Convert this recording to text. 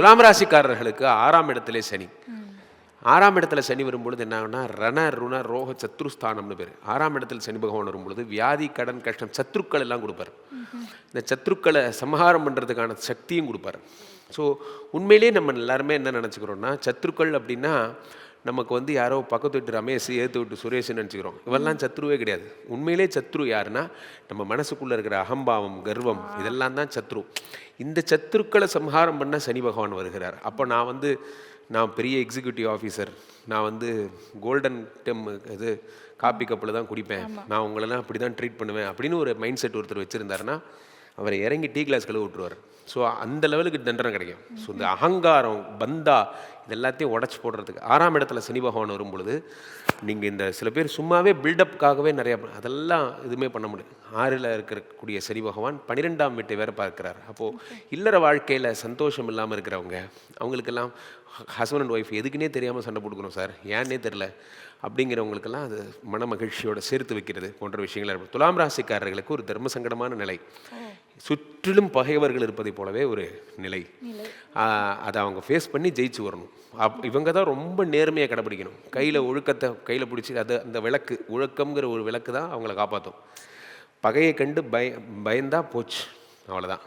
துலாம் ராசிக்காரர்களுக்கு ஆறாம் இடத்திலே சனி. ஆறாம் இடத்துல சனி வரும்பொழுது என்ன ஆகும்னா ரண ருண ரோக சத்ருஸ்தானம்னு பேர். ஆறாம் இடத்துல சனி பகவான் வரும்பொழுது வியாதி கடன் கஷ்டம் சத்ருக்கள் எல்லாம் கொடுப்பார். இந்த சத்ருக்களை சமஹாரம் பண்ணுறதுக்கான சக்தியும் கொடுப்பார். ஸோ உண்மையிலேயே நம்ம எல்லாருமே என்ன நினச்சிக்கிறோன்னா சத்ருக்கள் அப்படின்னா நமக்கு வந்து யாரோ பக்கத்து வீட்டு ரமேஷ் ஏற்று விட்டு சுரேஷ்னு நினச்சிக்கிறோம். இவெல்லாம் சத்ருவே கிடையாது. உண்மையிலே சத்ரு யாருன்னா நம்ம மனசுக்குள்ளே இருக்கிற அகம்பாவம் கர்வம் இதெல்லாம் தான் சத்ரு. இந்த சத்ருக்களை சம்ஹாரம் பண்ண சனி பகவான் வருகிறார். அப்போ நான் வந்து நான் பெரிய எக்ஸிக்யூட்டிவ் ஆஃபீஸர் நான் வந்து கோல்டன் டெம் இது காப்பி கப்பில் தான் குடிப்பேன். நான் உங்களெல்லாம் அப்படி தான் ட்ரீட் பண்ணுவேன் அப்படின்னு ஒரு மைண்ட் செட் ஒருத்தர் வச்சுருந்தாருன்னா அவர் இறங்கி டீ கிளாஸ் கழுவி விட்டுருவார். ஸோ அந்த லெவலுக்கு தண்டனை கிடைக்கும். ஸோ இந்த அகங்காரம் பந்தா இது எல்லாத்தையும் உடச்சி போடுறதுக்கு. ஆறாம் இடத்துல சனி பகவான் வரும்பொழுது நீங்கள் இந்த சில பேர் சும்மாவே பில்டப்புக்காகவே நிறையா அதெல்லாம் எதுவுமே பண்ண முடியும் ஆறில் இருக்கக்கூடிய சனி பகவான் பன்னிரெண்டாம் வீட்டை வேறு பார்க்குறாரு. அப்போது இல்லற வாழ்க்கையில் சந்தோஷம் இல்லாமல் இருக்கிறவங்க அவங்களுக்கெல்லாம் ஹஸ்பண்ட் அண்ட் ஒய்ஃப் எதுக்குன்னே தெரியாமல் சண்டை போட்டுக்கணும் சார். ஏன்னே தெரில அப்படிங்கிறவங்களுக்கெல்லாம் அது மன மகிழ்ச்சியோட சேர்த்து வைக்கிறது போன்ற விஷயங்கள் இருக்கும் துலாம் ராசிக்காரர்களுக்கு ஒரு தர்ம சங்கடமான நிலை. சுற்றிலும் பகைவர்கள் இருப்பதை போலவே ஒரு நிலை. அதை அவங்க ஃபேஸ் பண்ணி ஜெயிச்சு வரணும். அப் இவங்க தான் ரொம்ப நேர்மையாக கடைப்பிடிக்கணும். கையில் ஒழுக்கத்தை கையில் பிடிச்சி அது அந்த விளக்கு ஒழுக்கம்ங்கிற ஒரு விளக்கு தான் அவங்கள காப்பாற்றும் பகையை கண்டு பய பயந்தா போச்சு. அவ்வளோதான்